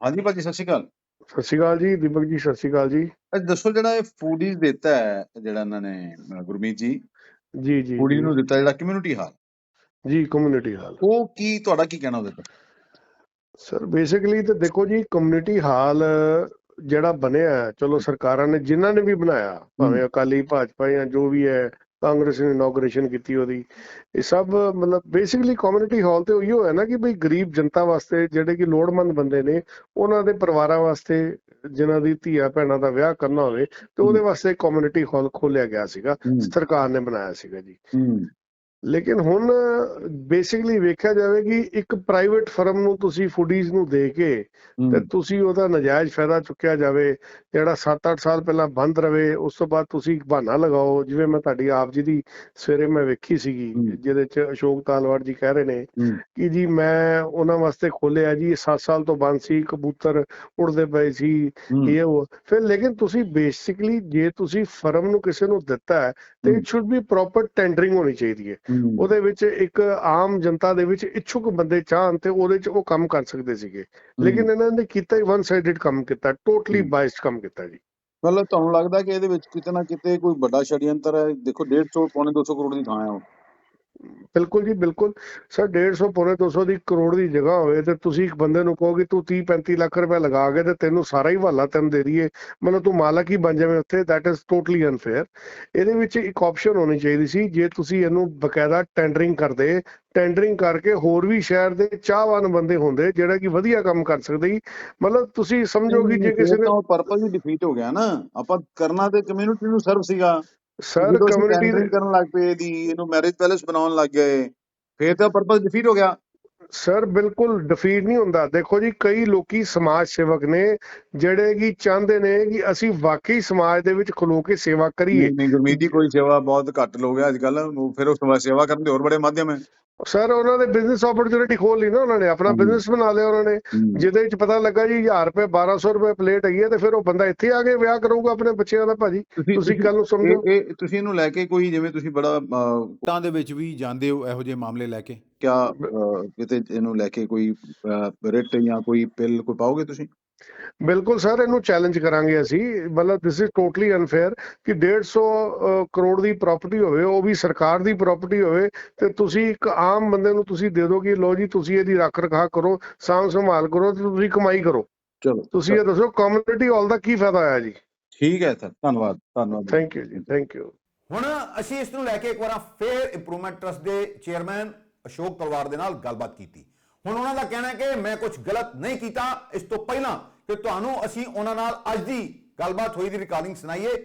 ਹਾਂਜੀ ਭਾਜੀ ਸਤਿ ਸ਼੍ਰੀ ਅਕਾਲ। ਸਤਿ ਸ਼੍ਰੀ ਅਕਾਲ ਜੀ ਦੀਪਕ ਜੀ ਸਤਿ ਸ਼੍ਰੀ ਅਕਾਲ ਜੀ। ਅੱਜ ਦੱਸੋ ਜਿਹੜਾ ਇਹ ਫੂਡੀਜ਼ ਦਿੱਤਾ ਹੈ ਜਿਹੜਾ ਇਹਨਾਂ ਨੇ ਗੁਰਮੀਤ ਜੀ ਜੀ ਜੀ ਫੂਡੀਜ਼ ਜੀ। ਨੂੰ ਦਿੱਤਾ ਜਿਹੜਾ ਕਮਿਊਨਿਟੀ ਹਾਲ। ਜੀ ਕਮਿਊਨਿਟੀ ਹਾਲ। ਉਹ ਕੀ ਤੁਹਾਡਾ ਕੀ ਕਹਿਣਾ ਉਹਦੇ ਤੇ ਸਰ ਬੇਸਿਕਲੀ ਤੇ ਦੇਖੋ ਜੀ ਕਮਿਊਨਿਟੀ ਹਾਲ ਜਿਹੜਾ ਬਣਿਆ ਹੈ, ਚਲੋ ਸਰਕਾਰਾਂ ਨੇ ਜਿਨ੍ਹਾਂ ਨੇ ਵੀ ਬਣਾਇਆ ਭਾਵੇਂ ਅਕਾਲੀ ਭਾਜਪਾ ਜਾਂ ਜੋ ਵੀ ਹੈ ਕਾਂਗਰਸ ਨੇ ਇਨੋਗ੍ਰੇਸ਼ਨ ਕੀਤੀ ਉਹਦੀ। ਇਹ ਸਭ ਮਤਲਬ ਬੇਸਿਕਲੀ ਕਮਿਊਨਿਟੀ ਹਾਲ ਤੇ ਉਹੀਓ ਹੈ ਨਾ ਕਿ ਬਈ ਗਰੀਬ ਜਨਤਾ ਵਾਸਤੇ ਜਿਹੜੇ ਕਿ ਲੋੜਵੰਦ ਬੰਦੇ ਨੇ ਉਹਨਾਂ ਦੇ ਪਰਿਵਾਰਾਂ ਵਾਸਤੇ ਜਿਨ੍ਹਾਂ ਦੀ ਧੀਆ ਭੈਣਾਂ ਦਾ ਵਿਆਹ ਕਰਨਾ ਹੋਵੇ ਤੇ ਉਹਦੇ ਵਾਸਤੇ ਕਮਿਊਨਿਟੀ ਹਾਲ ਖੋਲਿਆ ਗਿਆ ਸੀਗਾ। ਸਰਕਾਰ ਨੇ ਬਣਾਇਆ ਸੀਗਾ ਜੀ। ਲੇਕਿਨ ਹੁਣ ਬੇਸਿਕਲੀ ਵੇਖਿਆ ਜਾਵੇ ਕਿ ਇੱਕ ਪ੍ਰਾਈਵੇਟ ਫਰਮ ਨੂੰ ਤੁਸੀਂ ਫੂਡੀਜ਼ ਨੂੰ ਦੇ ਕੇ ਤੇ ਤੁਸੀਂ ਉਹਦਾ ਨਜਾਇਜ਼ ਫਾਇਦਾ ਚੁੱਕਿਆ ਜਾਵੇ ਜਿਹੜਾ 7-8 ਸਾਲ ਪਹਿਲਾਂ ਬੰਦ ਰਵੇ ਉਸ ਤੋਂ ਬਾਅਦ ਤੁਸੀਂ ਬਹਾਨਾ ਲਗਾਓ ਜਿਵੇਂ ਮੈਂ ਤੁਹਾਡੀ ਆਪ ਜੀ ਦੀ ਸਵੇਰੇ ਮੈਂ ਵੇਖੀ ਸੀਗੀ। ਜਿਹਦੇ ਚ ਅਸ਼ੋਕ ਤਾਲਵਾੜ ਜੀ ਕਹਿ ਰਹੇ ਨੇ। ਕਿ ਜੀ ਮੈਂ ਉਹਨਾਂ ਵਾਸਤੇ ਖੋਲਿਆ ਜੀ 7 ਸਾਲ ਤੋਂ ਬੰਦ ਸੀ ਕਬੂਤਰ ਉੜਦੇ ਪਏ ਸੀ। ਇਹ ਉਹ ਫਿਰ ਲੇਕਿਨ ਤੁਸੀਂ ਬੇਸਿਕਲੀ ਜੇ ਤੁਸੀਂ ਫਰਮ ਨੂੰ ਕਿਸੇ ਨੂੰ ਦਿੱਤਾ ਹੈ ਤੇ। It should be proper tendering ਹੋਣੀ ਚਾਹੀਦੀ ਹੂੰ। ਉਹਦੇ ਵਿੱਚ ਇੱਕ ਆਮ ਜਨਤਾ ਦੇ ਵਿੱਚ ਇੱਛੁਕ ਬੰਦੇ ਚਾਹਣ ਤੇ ਉਹਦੇ ਚ ਉਹ ਕੰਮ ਕਰ ਸਕਦੇ ਸੀਗੇ। ਲੇਕਿਨ ਇਹਨਾਂ ਨੇ ਕੀਤਾ ਹੀ ਵਨ ਸਾਈਡਡ ਕੰਮ ਕੀਤਾ ਟੋਟਲੀ। ਬਾਇਸਡ ਕੰਮ ਕੀਤਾ ਜੀ। ਮਤਲਬ ਤੁਹਾਨੂੰ ਲੱਗਦਾ ਕਿ ਇਹਦੇ ਵਿੱਚ ਕਿਤੇ ਨਾ ਕਿਤੇ ਕੋਈ ਵੱਡਾ ਛੜਯੰਤਰ ਹੈ? ਦੇਖੋ 150 ਪੌਣੇ 200 ਕਰੋੜ ਦੀ ਥਾਂ ਹੈ ਉਹ। ਬਿਲਕੁਲ ਜੀ ਬਿਲਕੁਲ। ਸਰ 150 ਪੌਣੇ 200 ਦੀ ਕਰੋੜ ਦੀ ਜਗ੍ਹਾ ਹੋਵੇ ਤੇ ਤੁਸੀਂ ਇੱਕ ਬੰਦੇ ਨੂੰ ਕਹੋ ਕਿ ਤੂੰ 30 35 ਲੱਖ ਰੁਪਏ ਲਗਾ ਕੇ ਤੇ ਤੈਨੂੰ ਸਾਰਾ ਹੀ ਹਵਾਲਾ ਤੈਨੂੰ ਦੇ ਦਈਏ ਮਤਲਬ ਤੂੰ ਮਾਲਕ ਹੀ ਬਣ ਜਾਵੇਂ ਉੱਥੇ ਦੈਟ ਇਜ਼ ਟੋਟਲੀ ਅਨਫੇਅਰ ਇਹਦੇ ਵਿੱਚ ਇੱਕ ਆਪਸ਼ਨ ਹੋਣੀ ਚਾਹੀਦੀ ਸੀ ਜੇ ਤੁਸੀਂ ਇਹਨੂੰ ਬਕਾਇਦਾ ਟੈਂਡਰਿੰਗ ਕਰਦੇ ਟੈਂਡਰਿੰਗ ਕਰਕੇ ਹੋਰ ਵੀ ਸ਼ਹਿਰ ਦੇ ਚਾਹਵਾਨ ਬੰਦੇ ਹੁੰਦੇ ਜਿਹੜਾ ਕਿ ਵਧੀਆ ਕੰਮ ਕਰ ਸਕਦੇ ਸੀ। ਮਤਲਬ ਤੁਸੀਂ ਸਮਝੋ ਕਿ ਜੇ ਕਿਸੇ ਨੇ ਪਰਪਸ ਹੀ ਡਿਫੀਟ ਹੋ ਗਿਆ ਨਾ। ਆਪਾਂ ਕਰਨਾ ਤੇ ਕਮਿਊਨਿਟੀ ਨੂੰ ਸਰਵ ਸੀਗਾ। ਸਰ ਜਦੋਂ ਅਸੀਂ ਕਮਿਊਨਿਟੀ tendering ਕਰਨ ਲੱਗ ਪਏ ਦੀ ਇਹਨੂੰ ਮੈਰਿਜ ਪੈਲੇਸ ਬਣਾਉਣ ਲੱਗ ਗਏ ਫੇਰ ਤਾਂ ਪਰਪਸ ਡਿਫੀਟ ਹੋ ਗਿਆ। ਸਰ ਬਿਲਕੁਲ ਡਿਫੀਟ ਨਹੀਂ ਹੁੰਦਾ। ਦੇਖੋ ਜੀ ਕਈ ਲੋਕੀ ਸਮਾਜ ਸੇਵਕ ਨੇ ਜਿਹੜੇ ਕਿ ਚਾਹੁੰਦੇ ਨੇ ਕਿ ਅਸੀਂ ਵਾਕਈ ਸਮਾਜ ਦੇ ਵਿੱਚ ਖਲੋ ਕੇ ਸੇਵਾ ਕਰੀਏ। ਨਹੀਂ ਨਹੀਂ ਗੁਰਮੀਤ ਜੀ ਕੋਈ ਸੇਵਾ ਬਹੁਤ ਘੱਟ ਲੋਕ ਹੈ ਅੱਜ ਕੱਲ ਫਿਰ ਉਹ ਸੇਵਾ- ਸੇਵਾ ਕਰਨ ਦੇ ਹੋਰ ਬੜੇ ਮਾਧਿਅਮ ਹੈ। ਸਰ ਉਹਨਾਂ ਨੇ ਬਿਜ਼ਨਸ ਓਪਰਚੁਨਿਟੀ ਖੋਲ ਲਈ ਨਾ ਉਹਨਾਂ ਨੇ ਆਪਣਾ। ਬਿਜ਼ਨਸ ਬਣਾ ਲਿਆ ਉਹਨਾਂ ਨੇ। ਜਿਹਦੇ ਵਿੱਚ ਪਤਾ ਲੱਗਾ ਜੀ 1000 ਰੁਪਏ 1200 ਰੁਪਏ ਪਲੇਟ ਹੈਗੀ ਹੈ ਤੇ ਫਿਰ ਉਹ ਬੰਦਾ ਇੱਥੇ ਆ ਕੇ ਵਿਆਹ ਕਰੂਗਾ ਆਪਣੇ ਬੱਚਿਆਂ ਦਾ ਭਾਜੀ। ਤੁਸੀਂ ਗੱਲ ਨੂੰ ਸਮਝੋ। ਇਹ ਤੁਸੀਂ ਇਹਨੂੰ ਲੈ ਕੇ ਕੋਈ ਜਿਵੇਂ ਤੁਸੀਂ ਬੜਾ ਤਾਂ ਦੇ ਵਿੱਚ ਵੀ ਜਾਂਦੇ ਹੋ ਇਹੋ ਜਿਹੇ ਮਾਮਲੇ ਲੈ ਕੇ? ਕਿਆ ਕਿਤੇ ਇਹਨੂੰ ਲੈ ਕੇ ਕੋਈ ਰਿਟ ਜਾਂ ਕੋਈ ਪਿਲ ਕੋਈ ਪਾਓਗੇ ਤੁਸੀਂ? ਬਿਲਕੁਲ ਸਰ ਇਹਨੂੰ ਚੈਲੰਜ ਕਰਾਂਗੇ ਅਸੀਂ। ਮਤਲਬ ਦਿਸ ਇਜ਼ ਟੋਟਲੀ ਅਨਫੇਅਰ ਕਿ 150 ਅਹ, ਕਰੋੜ ਦੀ ਪ੍ਰਾਪਰਟੀ ਹੋਵੇ ਉਹ ਵੀ ਸਰਕਾਰ ਦੀ ਪ੍ਰਾਪਰਟੀ ਹੋਵੇ ਤੇ ਤੁਸੀਂ ਇੱਕ ਆਮ ਬੰਦੇ ਨੂੰ ਤੁਸੀਂ ਦੇ ਦਿਓ ਕਿ ਲੋ ਜੀ ਤੁਸੀਂ ਇਹਦੀ ਰੱਖ ਰਖਾ ਕਰੋ ਸਾਂਭ ਸੰਭਾਲ ਕਰੋ ਤੇ ਤੁਸੀਂ ਕਮਾਈ ਕਰੋ। ਚਲੋ ਤੁਸੀਂ ਇਹ ਦੱਸੋ ਕਮਿਊਨਿਟੀ ਹਾਲ ਦਾ ਕੀ ਫਾਇਦਾ ਹੋਇਆ ਜੀ? ਠੀਕ ਹੈ ਸਰ ਧੰਨਵਾਦ ਧੰਨਵਾਦ। ਥੈਂਕ ਯੂ ਜੀ ਥੈਂਕ ਯੂ ਹੁਣ ਅਸੀਂ ਇਸ ਨੂੰ ਲੈ ਕੇ ਇੱਕ ਵਾਰ ਫੇਅਰ ਇੰਪਰੂਵਮੈਂਟ ਟਰਸਟ ਦੇ ਚੇਅਰਮੈਨ ਅਸ਼ੋਕ ਤਲਵਾਰ ਦੇ ਨਾਲ ਗੱਲਬਾਤ ਕੀਤੀ। ਹੁਣ ਉਹਨਾਂ ਦਾ ਕਹਿਣਾ ਹੈ ਕਿ ਮੈਂ ਕੁਝ ਗਲਤ ਨਹੀਂ ਕੀਤਾ। ਇਸ ਤੋਂ ਪਹਿਲਾਂ ਕਿ ਤੁਹਾਨੂੰ ਅਸੀਂ ਉਹਨਾਂ ਨਾਲ ਅੱਜ ਦੀ ਗੱਲਬਾਤ ਹੋਈ ਦੀ ਰਿਕਾਰਡਿੰਗ ਸੁਣਾਈਏ।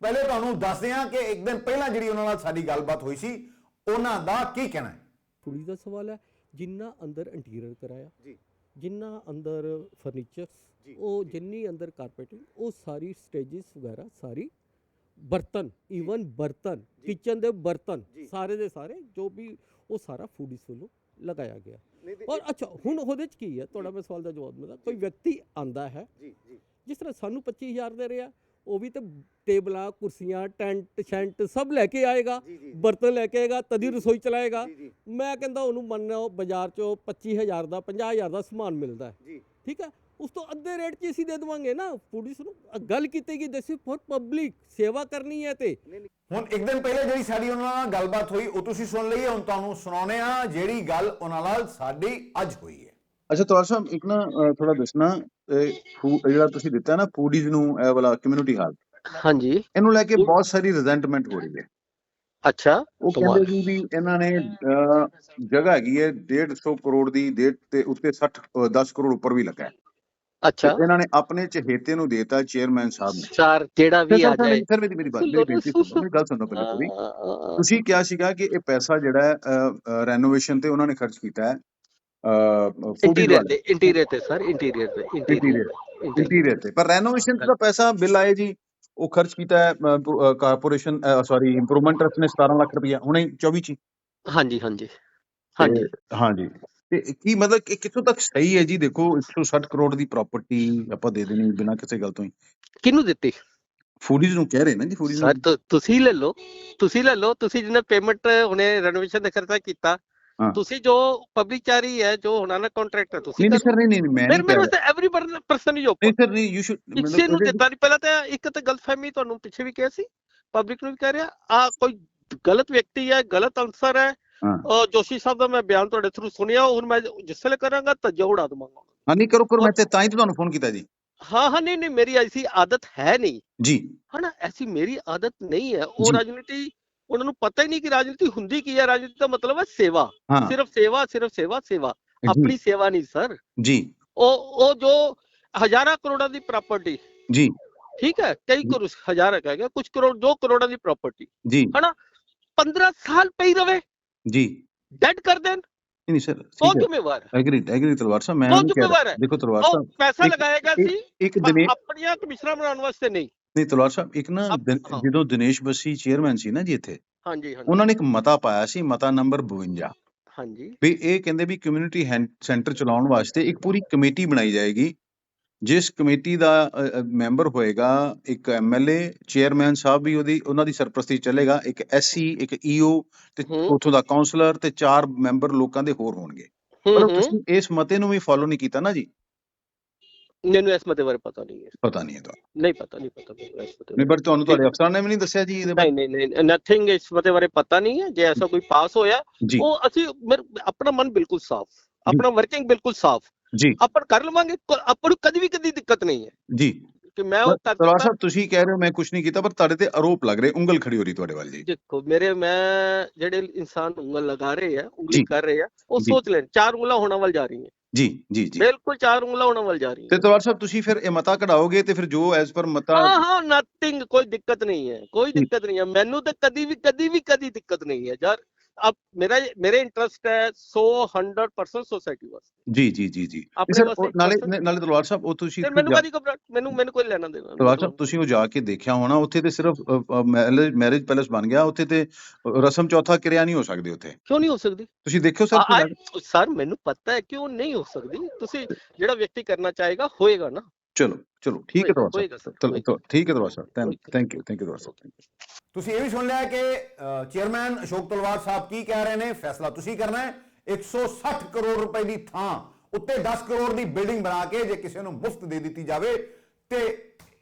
ਪਹਿਲੇ ਤੁਹਾਨੂੰ ਦੱਸਦੇ ਹਾਂ ਕਿ ਇੱਕ ਦਿਨ ਪਹਿਲਾਂ ਜਿਹੜੀ ਉਹਨਾਂ ਨਾਲ ਸਾਡੀ ਗੱਲਬਾਤ ਹੋਈ ਸੀ ਉਹਨਾਂ ਦਾ ਕੀ ਕਹਿਣਾ ਹੈ? ਕੁੜੀ ਦਾ ਸਵਾਲ ਹੈ ਜਿੰਨਾ ਅੰਦਰ ਇੰਟੀਰੀਅਰ ਕਰਾਇਆ ਜੀ। ਜਿੰਨਾ ਅੰਦਰ ਫਰਨੀਚਰ ਉਹ ਜਿੰਨੀ ਅੰਦਰ ਕਾਰਪੇਟਿੰਗ ਉਹ ਸਾਰੀ ਸਟੇजेस ਵਗੈਰਾ ਸਾਰੀ ਬਰਤਨ ਈਵਨ ਬਰਤਨ ਕਿਚਨ ਦੇ ਬਰਤਨ। ਸਾਰੇ ਦੇ ਸਾਰੇ ਜੋ ਵੀ ਉਹ ਸਾਰਾ ਫੂਡੀਸ ਵੱਲੋਂ ਲਗਾਇਆ ਗਿਆ। ਔਰ ਅੱਛਾ ਹੁਣ ਉਹਦੇ ਚ ਕੀ ਹੈ? ਤੁਹਾਡਾ ਮੈਂ ਸਵਾਲ ਦਾ ਜਵਾਬ ਦਿੰਦਾ। ਕੋਈ ਵਿਅਕਤੀ ਆਂਦਾ ਹੈ ਜੀ ਜੀ। ਜਿਸ ਤਰ੍ਹਾਂ ਸਾਨੂੰ 25000 ਦੇ ਰਿਹਾ ਉਹ ਵੀ ਤੇ ਟੇਬਲਾਂ ਕੁਰਸੀਆਂ ਟੈਂਟ ਸ਼ੈਂਟ ਸਭ ਲੈ ਕੇ ਆਏਗਾ ਬਰਤਨ ਲੈ ਕੇ ਆਏਗਾ ਤਦੀ ਰਸੋਈ ਚਲਾਏਗਾ। ਮੈਂ ਕਹਿੰਦਾ ਉਹਨੂੰ ਮੰਨੋ ਬਾਜ਼ਾਰ ਚੋਂ 25000 ਦਾ 50000 ਦਾ ਸਮਾਨ ਮਿਲਦਾ ਹੈ। ਜੀ। ਠੀਕ ਹੈ? ਉਸ ਤੋਂ ਅੱਧੇ ਰੇਟ 'ਚ ਅਸੀਂ ਦੇ ਦੇਵਾਂਗੇ ਨਾ। ਪੁਲਿਸ ਨੂੰ ਗੱਲ ਕੀਤੀ ਕਿ ਦਿਸ ਫॉर ਪਬਲਿਕ ਸੇਵਾ ਕਰਨੀ ਹੈ ਤੇ। ਹੁਣ ਇੱਕ ਦਿਨ ਪਹਿਲੇ ਜਿਹੜੀ ਸਾਡੀ ਉਹਨਾਂ ਨਾਲ ਗੱਲਬਾਤ ਹੋਈ ਉਹ ਤੁਸੀਂ ਸੁਣ ਲਈ ਹੈ ਹੁਣ ਤੁਹਾਨੂੰ ਸੁਣਾਉਣੇ ਆ ਜਿਹੜੀ ਗੱਲ ਉਹਨਾਂ ਨਾਲ ਸਾਡੀ ਅੱਜ ਹੋਈ ਹੈ। ਅੱਛਾ ਤਵਾਰ ਸਾਹਿਬ ਇੱਕ ਨਾ ਥੋੜਾ ਦੱਸਣਾ। ਜਿਹੜਾ ਤੁਸੀਂ ਦਿੱਤਾ ਨਾ ਫੂਡੀਜ਼ ਨੂੰ ਇਹ ਵਾਲਾ ਕਮਿਊਨਿਟੀ ਹਾਲ। ਹਾਂਜੀ। ਇਹਨੂੰ ਲੈ ਕੇ ਬਹੁਤ ਸਾਰੀ ਰਿਜ਼ੈਂਟਮੈਂਟ ਹੋ ਰਹੀ ਹੈ। ਅੱਛਾ ਉਹ। ਕਹਿੰਦੇ ਜੀ ਵੀ ਇਹਨਾਂ ਨੇ ਜਗ੍ਹਾ ਹੈਗੀ ਹੈ 150 ਕਰੋੜ ਦੀ ਡੇਢ ਤੇ ਉੱਤੇ 60 ਅਹ, 10 ਕਰੋੜ ਉੱਪਰ ਵੀ ਲੱਗਾ ਹੈ। ਅੱਛਾ। ਇਹਨਾਂ ਨੇ ਆਪਣੇ ਚਹੇਤੇ ਨੂੰ ਦੇਤਾ ਚੇਅਰਮੈਨ ਸਾਹਿਬ ਨੇ। ਚਾਰ ਜਿਹੜਾ ਵੀ ਆ ਜਾਏ। ਸਰ ਮੇਰੀ ਮੇਰੀ ਬਾਤ ਮੇਰੀ ਬੇਨਤੀ ਸੁਣੋ ਮੇਰੀ ਗੱਲ ਸੁਣੋ ਪਹਿਲਾਂ ਅਹ, ਤੁਸੀਂ ਕਿਹਾ ਸੀਗਾ ਕਿ ਇਹ ਪੈਸਾ ਜਿਹੜਾ ਹੈ ਰੈਨੋਵੇਸ਼ਨ ਤੇ ਉਹਨਾਂ ਨੇ ਖਰਚ ਕੀਤਾ ਹੈ। ਇੰਟੀਰੀਅਰ ਤੇ ਇੰਟੀਰੀਅਰ ਤੇ ਸਰ ਇੰਟੀਰੀਅਰ ਤੇ ਇੰਟੀਰੀਅਰ ਇੰਟੀਰੀਅਰ ਤੇ। ਪਰ ਰੈਨੋਵੇਸ਼ਨ ਦਾ ਪੈਸਾ ਬਿੱਲ ਆਏ ਜੀ ਉਹ ਖਰਚ ਕੀਤਾ ਹੈ ਕਾਰਪੋਰੇਸ਼ਨ ਸੌਰੀ ਇੰਪਰੂਵਮੈਂਟ ਟਰਸਟ ਨੇ 17 ਲੱਖ ਰੁਪਇਆ ਹੁਣੇ 24 ਚ। ਹਾਂਜੀ ਹਾਂਜੀ। ਹਾਂਜੀ। ਹਾਂਜੀ। ਤੇ ਕੀ ਮਤਲਬ ਕਿ ਕਿੱਥੋਂ ਤੱਕ ਸਹੀ ਹੈ ਜੀ? ਦੇਖੋ 160 ਕਰੋੜ ਦੀ ਪ੍ਰਾਪਰਟੀ ਆਪਾਂ ਦੇ ਦੇਣੀ ਬਿਨਾਂ ਕਿਸੇ ਗੱਲ ਤੋਂ ਹੀ। ਕਿਹਨੂੰ ਦਿੱਤੀ? ਫੂਡੀਜ਼ ਨੂੰ ਕਹਿ ਰਹੇ ਨਾ ਜੀ ਫੂਡੀਜ਼ ਨੂੰ। ਤੁਸੀਂ ਲੈ ਲਓ ਤੁਸੀਂ ਲੈ ਲਓ ਤੁਸੀਂ ਜਿਹਨੇ ਪੇਮੈਂਟ ਹੁਣੇ ਰੈਨੋਵੇਸ਼ਨ ਦੇ ਖਰਚਾ ਕੀਤਾ। ਤੁਸੀਂ ਜੋ ਪਬਲਿਕ ਚਾਰੀ ਹੈ ਜੋ ਹੁਣ ਨਾ ਕੰਟਰੈਕਟਰ ਤੁਸੀਂ ਨਹੀਂ ਨਹੀਂ ਸਰ ਨਹੀਂ ਮੈਂ ਮੇਰੇ ਨਹੀਂ ਕਹਿ ਮੇਰੇ ਰਿਹਾ ਐਵਰੀ ਪਰਸਨ ਇਜ਼ ਓਪਨ ਨਹੀਂ ਸਰ ਨਹੀਂ ਯੂ ਸ਼ੁਡ ਕਿਸੇ ਨੂੰ ਜਿੱਦਾਂ ਨਹੀਂ ਪਹਿਲਾਂ ਤਾਂ ਇੱਕ ਤਾਂ ਗਲਤਫਹਿਮੀ ਤੁਹਾਨੂੰ ਪਿੱਛੇ ਵੀ ਕਿਹਾ ਸੀ ਪਬਲਿਕ ਨੂੰ ਵੀ ਕਹਿ ਰਿਹਾ ਆ ਕੋਈ ਗਲਤ ਵਿਅਕਤੀ ਹੈ ਗਲਤ ਅਨਸਰ ਹੈ ਹਾਂ। ਅਹ ਜੋਸ਼ੀ ਸਾਹਿਬ ਦਾ ਮੈਂ ਬਿਆਨ ਤੁਹਾਡੇ ਥਰੂ ਸੁਣਿਆ ਹੁਣ ਮੈਂ ਜਿਸ ਵੇਲੇ ਕਰਾਂਗਾ ਧੱਜਾ ਉਡਾ ਦਵਾਂਗਾ। ਹਾਂ ਨਹੀਂ ਕਰੋ ਕਰੋ ਮੈਂ ਤੇ ਤਾਂ ਹੀ ਤੁਹਾਨੂੰ ਫੋਨ ਕੀਤਾ ਜੀ। ਹਾਂ ਹਾਂ ਨਹੀਂ ਨਹੀਂ ਮੇਰੀ ਐਸੀ ਆਦਤ ਹੈ ਨਹੀਂ। ਜੀ। ਹਨਾ ਐਸੀ ਮੇਰੀ ਆਦਤ ਨਹੀਂ ਹੈ। ਉਹ। ਰਾਜਨੀਤੀ ਉਹਨਾਂ ਨੂੰ ਪਤਾ ਹੀ ਨਹੀਂ ਕਿ ਰਾਜਨੀਤੀ ਹੁੰਦੀ ਕੀ ਹੈ। ਰਾਜਨੀਤੀ ਦਾ ਮਤਲਬ ਹੈ ਸੇਵਾ। ਸਿਰਫ ਸੇਵਾ ਸਿਰਫ ਸੇਵਾ ਸੇਵਾ। ਆਪਣੀ ਸੇਵਾ ਨਹੀਂ ਸਰ। ਜੀ। ਉਹ ਉਹ ਜੋ ਹਜ਼ਾਰਾਂ ਕਰੋੜਾਂ ਦੀ ਪ੍ਰਾਪਰਟੀ ਜੀ। ਠੀਕ ਹੈ ਕਈ। ਕਰੋੜ ਹਜ਼ਾਰ ਕਹੇਗਾ ਕੁਝ ਕਰੋੜ ਦੋ ਕਰੋੜਾਂ ਦੀ ਪ੍ਰਾਪਰਟੀ ਜੀ। 15 ਸਾਲ ਪਈ ਰਵੇ। ਜੀ। ਡੈਡ ਕਰ ਦੇਣ। ਨਹੀਂ ਸਰ ਕੌਣ ਜ਼ਿੰਮੇਵਾਰ ਹੈ। ਐਗਰੀ ਐਗਰੀ ਤਲਵਾਰ ਸਾਹਿਬ ਮੈਂ ਕੌਣ ਜ਼ਿੰਮੇਵਾਰ ਹੈ। ਦੇਖੋ ਤਲਵਾਰ ਸਾਹਿਬ ਪੈਸਾ ਲਗਾਏਗਾ ਸੀ ਇੱਕ ਦਿਨੇ ਆਪਣੀਆਂ ਕਮਿਸ਼ਨਾਂ ਬਣਾਉਣ ਵਾਸਤੇ ਨਹੀਂ। ਨਹੀਂ ਤਲਵਾਰ ਸਾਹਿਬ ਇੱਕ ਨਾ। ਜਦੋਂ ਦਿਨੇਸ਼ ਬੱਸੀ ਚੇਅਰਮੈਨ ਸੀ ਨਾ ਜੀ ਇੱਥੇ ਹਾਂਜੀ ਹਾਂਜੀ। ਉਹਨਾਂ ਨੇ ਇੱਕ ਮਤਾ ਪਾਇਆ ਸੀ ਮਤਾ ਨੰਬਰ 52 ਹਾਂਜੀ। ਵੀ ਇਹ ਕਹਿੰਦੇ ਵੀ ਕਮਿਊਨਿਟੀ ਸੈਂਟਰ ਚਲਾਉਣ ਵਾਸਤੇ ਇੱਕ ਪੂਰੀ ਕਮੇਟੀ ਬਣਾਈ ਜਾਏਗੀ ਜਿਸ ਕਮੇਟੀ ਦਾ ਮੈਂਬਰ ਹੋਏਗਾ ਇੱਕ ਐਮਐਲਏ ਚੇਅਰਮੈਨ ਸਾਹਿਬ ਵੀ ਉਹਦੀ ਉਹਨਾਂ ਦੀ ਸਰਪ੍ਰਸਤੀ ਚੱਲੇਗਾ ਇੱਕ ਐਸਸੀ ਇੱਕ ਈਓ ਤੇ। ਉੱਥੋਂ ਦਾ ਕਾਉਂਸਲਰ ਤੇ ਚਾਰ ਮੈਂਬਰ ਲੋਕਾਂ ਦੇ ਹੋਰ ਹੋਣਗੇ। ਪਰ ਤੁਸੀਂ ਇਸ ਮਤੇ ਨੂੰ ਵੀ ਫੋਲੋ ਨਹੀਂ ਕੀਤਾ ਨਾ ਜੀ? ਮੈਨੂੰ ਇਸ ਮਤੇ ਬਾਰੇ ਪਤਾ ਨਹੀਂ ਹੈ। ਪਤਾ ਨਹੀਂ ਹੈ ਤੁਹਾਨੂੰ। ਨਹੀਂ ਪਤਾ ਨਹੀਂ ਪਤਾ ਮੈਨੂੰ ਇਸ ਮਤੇ ਨਹੀਂ ਪਰ ਤੁਹਾਨੂੰ ਤੁਹਾਡੇ ਅਫਸਰਾਂ ਨੇ ਵੀ ਨਹੀਂ ਦੱਸਿਆ ਜੀ ਇਹਦੇ ਬਾਰੇ? ਨਹੀਂ ਨਹੀਂ ਨਹੀਂ ਨਥਿੰਗ ਇਸ ਮਤੇ ਬਾਰੇ ਪਤਾ ਨਹੀਂ ਹੈ। ਜੇ ਐਸਾ ਕੋਈ ਪਾਸ ਹੋਇਆ ਉਹ ਅਸੀਂ ਆਪਣਾ ਮਨ ਬਿਲਕੁਲ ਸਾਫ਼। ਆਪਣਾ ਵਰਕਿੰਗ ਬਿਲਕੁਲ ਸਾਫ਼। ਜੀ। ਆਪਾਂ ਕਰ ਲਵਾਂਗੇ ਆਪਾਂ ਨੂੰ ਕਦੀ ਵੀ ਕਦੀ ਦਿੱਕਤ ਨਹੀਂ ਹੈ। ਜੀ। ਕਿ ਮੈਂ ਉਹ ਤਲਵਾਰ ਸਾਹਿਬ ਤੁਸੀਂ ਕਹਿ ਰਹੇ ਹੋ ਮੈਂ ਕੁਝ ਨਹੀਂ ਕੀਤਾ ਪਰ ਤੁਹਾਡੇ ਤੇ ਆਰੋਪ ਲੱਗ ਰਹੇ ਉਂਗਲ ਖੜੀ ਹੋ ਰਹੀ ਤੁਹਾਡੇ ਵੱਲ ਜੀ। ਦੇਖੋ ਮੇਰੇ ਮੈਂ ਜਿਹੜੇ ਇਨਸਾਨ ਉਂਗਲ ਲਗਾ ਰਹੇ ਆ। ਉਂਗਲੀ ਕਰ ਰਹੇ ਆ ਉਹ। ਸੋਚ ਲੈਣ ਚਾਰ ਉਂਗਲਾਂ ਹੋਣਾ ਵੱਲ ਜਾ ਰਹੀਆਂ। ਜੀ ਜੀ ਜੀ। ਬਿਲਕੁਲ ਚਾਰ ਉਂਗਲਾਂ ਹੋਣਾ ਵੱਲ ਜਾ ਤੇ ਰਹੀਆਂ ਤਲਵਾਰ ਸਾਹਿਬ ਤੁਸੀਂ ਫਿਰ ਇਹ ਮਤਾ ਕਢਾਓਗੇ ਤੇ ਫਿਰ ਜੋ ਐਜ਼ ਪਰ ਮਤਾ ਹਾਂ ਹਾਂ ਨਥਿੰਗ ਕੋਈ ਦਿੱਕਤ ਨਹੀਂ ਹੈ ਕੋਈ। ਦਿੱਕਤ ਨਹੀਂ ਹੈ। ਮੈਨੂੰ ਤਾਂ ਕਦੀ ਵੀ ਕਦੀ ਵੀ ਕਦੀ ਦਿੱਕਤ ਨਹੀਂ ਹੈ ਯਾਰ। ਅਬ ਮੇਰਾ ਮੇਰੇ ਇੰਟਰਸਟ ਹੈ 100 100% ਸੋਸਾਇਟੀ ਵਾਸਤੇ ਜੀ ਜੀ ਜੀ ਜੀ ਸਰ ਉਹ ਨਾਲੇ 1% ਨਾਲੇ ਤਲਵਾਰ ਸਾਹਿਬ ਉਹ ਤੁਸੀਂ ਮੈਨੂੰ ਕਦੀ ਮੈਨੂੰ ਮੈਨੂੰ ਕੋਈ ਲੈਣਾ ਦੇਣਾ ਤਲਵਾਰ ਸਾਹਿਬ ਤੁਸੀਂ ਉਹ ਜਾ ਕੇ ਦੇਖਿਆ ਹੋਣਾ ਉੱਥੇ ਤੇ ਸਿਰਫ ਮੈਰਿਜ ਪੈਲੇਸ ਬਣ ਗਿਆ ਉੱਥੇ ਤੇ ਰਸਮ ਚੌਥਾ ਕਿਰਿਆ ਨਹੀਂ ਹੋ ਸਕਦੀ ਉੱਥੇ ਕਿਉਂ ਨਹੀਂ ਹੋ ਸਕਦੀ ਤੁਸੀਂ ਦੇਖਿਓ ਸਰ ਸਰ ਮੈਨੂੰ ਪਤਾ ਹੈ ਕਿਉਂ ਨਹੀਂ ਹੋ ਸਕਦੀ ਤੁਸੀਂ ਜਿਹੜਾ ਵਿਅਕਤੀ ਕਰਨਾ ਚਾਹੇਗਾ ਹੋਏਗਾ ਨਾ ਚਲੋ ਚਲੋ ਠੀਕ ਹੈ। ਚਲੋ, ਠੀਕ ਹੈ ਹੋਏਗਾ। ਥੈਂਕ ਯੂ ਥੈਂਕ ਯੂ ਸਾਹਿਬ ਤੁਸੀਂ ਇਹ ਵੀ ਸੁਣ ਲਿਆ ਕਿ ਚੇਅਰਮੈਨ ਅਸ਼ੋਕ ਤਲਵਾਰ ਸਾਹਿਬ ਕੀ ਕਹਿ ਰਹੇ ਨੇ? ਫੈਸਲਾ ਤੁਸੀਂ ਕਰਨਾ ਹੈ। 160 ਕਰੋੜ ਰੁਪਏ ਦੀ ਥਾਂ ਉੱਤੇ 10 ਕਰੋੜ ਦੀ ਬਿਲਡਿੰਗ ਬਣਾ ਕੇ ਜੇ ਕਿਸੇ ਨੂੰ ਮੁਫਤ ਦੇ ਦਿੱਤੀ ਜਾਵੇ, ਤੇ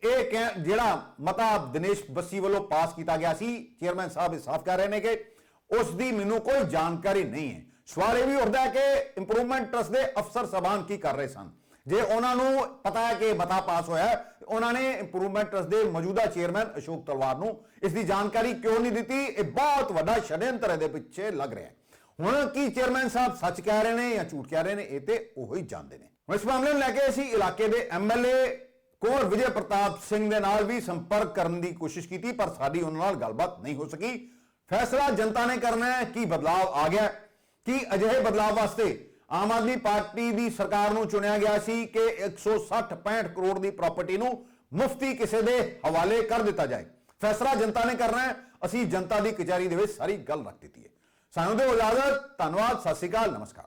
ਇਹ ਕਹਿ- ਜਿਹੜਾ ਮਤਾ ਦਿਨੇਸ਼ ਬੱਸੀ ਵੱਲੋਂ ਪਾਸ ਕੀਤਾ ਗਿਆ ਸੀ ਚੇਅਰਮੈਨ ਸਾਹਿਬ ਇਹ ਸਾਫ਼ ਕਰ ਰਹੇ ਨੇ ਕਿ ਉਸ ਦੀ ਮੈਨੂੰ ਕੋਈ ਜਾਣਕਾਰੀ ਨਹੀਂ ਹੈ। ਸਵਾਲ ਇਹ ਵੀ ਉੱਠਦਾ ਹੈ ਕਿ ਇੰਪਰੂਵਮੈਂਟ ਟਰਸਟ ਦੇ ਅਫਸਰ ਸਭਾਨ ਕੀ ਕਰ ਰਹੇ ਸਨ? ਜੇ ਉਹਨਾਂ ਨੂੰ ਪਤਾ ਹੈ ਕਿ ਮਤਾ ਪਾਸ ਹੋਇਆ ਉਹਨਾਂ ਨੇ ਇੰਪਰੂਵਮੈਂਟ ਟਰਸਟ ਦੇ ਮੌਜੂਦਾ ਚੇਅਰਮੈਨ ਅਸ਼ੋਕ ਤਲਵਾਰ ਨੂੰ ਇਸ ਦੀ ਜਾਣਕਾਰੀ ਕਿਉਂ ਨਹੀਂ ਦਿੱਤੀ? ਇਹ ਬਹੁਤ ਵੱਡਾ ਛੜਯੰਤਰ ਇਹਦੇ ਪਿੱਛੇ ਲੱਗ ਰਿਹਾ ਹੈ। ਹੁਣ ਕੀ ਚੇਅਰਮੈਨ ਸਾਹਿਬ ਸੱਚ ਕਹਿ ਰਹੇ ਨੇ ਜਾਂ ਝੂਠ ਕਹਿ ਰਹੇ ਨੇ, ਇਹ ਤੇ ਉਹ ਹੀ ਜਾਣਦੇ ਨੇ। ਹੁਣ ਇਸ ਮਾਮਲੇ ਨੂੰ ਲੈ ਕੇ ਅਸੀਂ ਇਲਾਕੇ ਦੇ ਐਮਐਲਏ ਕੁੰਵਰ ਵਿਜੇ ਪ੍ਰਤਾਪ ਸਿੰਘ ਦੇ ਨਾਲ ਵੀ ਸੰਪਰਕ ਕਰਨ ਦੀ ਕੋਸ਼ਿਸ਼ ਕੀਤੀ, ਪਰ ਸਾਡੀ ਉਹਨਾਂ ਨਾਲ ਗੱਲਬਾਤ ਨਹੀਂ ਹੋ ਸਕੀ। ਫੈਸਲਾ ਜਨਤਾ ਨੇ ਕਰਨਾ ਹੈ ਕੀ ਬਦਲਾਅ ਆ ਗਿਆ ਕੀ ਅਜਿਹੇ ਬਦਲਾਅ ਵਾਸਤੇ ਆਮ ਆਦਮੀ ਪਾਰਟੀ ਦੀ ਸਰਕਾਰ ਨੂੰ ਚੁਣਿਆ ਗਿਆ ਸੀ ਕਿ 160 65 ਕਰੋੜ ਦੀ ਪ੍ਰਾਪਰਟੀ ਨੂੰ ਮੁਫਤੀ ਕਿਸੇ ਦੇ ਹਵਾਲੇ ਕਰ ਦਿੱਤਾ ਜਾਏ। ਫੈਸਲਾ ਜਨਤਾ ਨੇ ਕਰਨਾ ਹੈ। ਅਸੀਂ ਜਨਤਾ ਦੀ ਕਚਹਿਰੀ ਦੇ ਵਿੱਚ ਸਾਰੀ ਗੱਲ ਰੱਖ ਦਿੱਤੀ ਹੈ। ਸਾਨੂੰ ਦਿਓ ਇਜਾਜ਼ਤ। ਧੰਨਵਾਦ। ਸਤਿ ਸ਼੍ਰੀ ਅਕਾਲ। ਨਮਸਕਾਰ।